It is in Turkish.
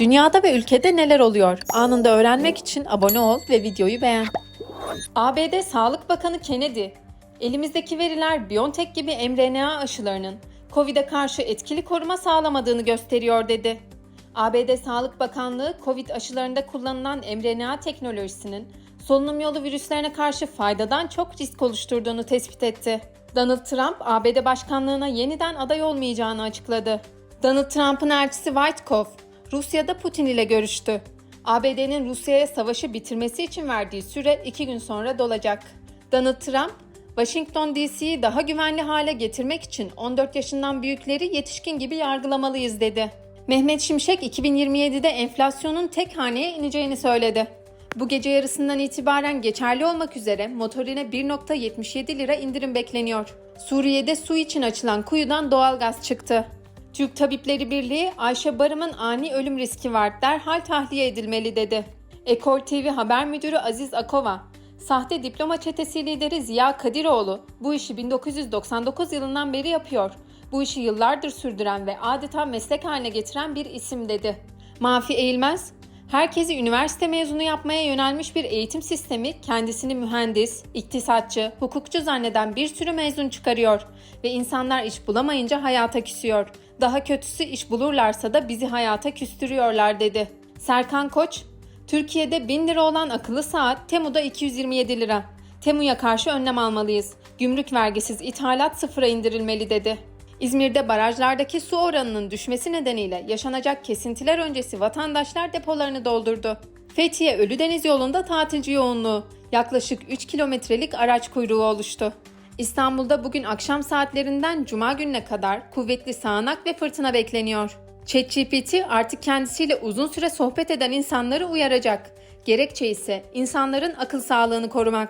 Dünyada ve ülkede neler oluyor? Anında öğrenmek için abone ol ve videoyu beğen. ABD Sağlık Bakanı Kennedy, elimizdeki veriler BioNTech gibi mRNA aşılarının COVID'e karşı etkili koruma sağlamadığını gösteriyor dedi. ABD Sağlık Bakanlığı COVID aşılarında kullanılan mRNA teknolojisinin solunum yolu virüslerine karşı faydadan çok risk oluşturduğunu tespit etti. Donald Trump, ABD başkanlığına yeniden aday olmayacağını açıkladı. Donald Trump'ın elçisi Witkoff, Rusya'da Putin ile görüştü. ABD'nin Rusya'ya savaşı bitirmesi için verdiği süre iki gün sonra dolacak. Donald Trump, Washington DC'yi daha güvenli hale getirmek için 14 yaşından büyükleri yetişkin gibi yargılamalıyız dedi. Mehmet Şimşek 2027'de enflasyonun tek haneye ineceğini söyledi. Bu gece yarısından itibaren geçerli olmak üzere motorine 1.77 lira indirim bekleniyor. Suriye'de su için açılan kuyudan doğalgaz çıktı. Türk Tabipleri Birliği Ayşe Barım'ın ani ölüm riski var derhal tahliye edilmeli dedi. Ekol TV Haber Müdürü Aziz Akova, sahte diploma çetesi lideri Ziya Kadiroğlu bu işi 1999 yılından beri yapıyor. Bu işi yıllardır sürdüren ve adeta meslek haline getiren bir isim dedi. Mafi Eğilmez, herkesi üniversite mezunu yapmaya yönelmiş bir eğitim sistemi kendisini mühendis, iktisatçı, hukukçu zanneden bir sürü mezun çıkarıyor ve insanlar iş bulamayınca hayata küsüyor. Daha kötüsü iş bulurlarsa da bizi hayata küstürüyorlar dedi. Serkan Koç, Türkiye'de 1000 lira olan akıllı saat Temu'da 227 lira. Temu'ya karşı önlem almalıyız. Gümrük vergisiz ithalat sıfıra indirilmeli dedi. İzmir'de barajlardaki su oranının düşmesi nedeniyle yaşanacak kesintiler öncesi vatandaşlar depolarını doldurdu. Fethiye Ölüdeniz yolunda tatilci yoğunluğu. Yaklaşık 3 kilometrelik araç kuyruğu oluştu. İstanbul'da bugün akşam saatlerinden cuma gününe kadar kuvvetli sağanak ve fırtına bekleniyor. ChatGPT artık kendisiyle uzun süre sohbet eden insanları uyaracak. Gerekçe ise insanların akıl sağlığını korumak.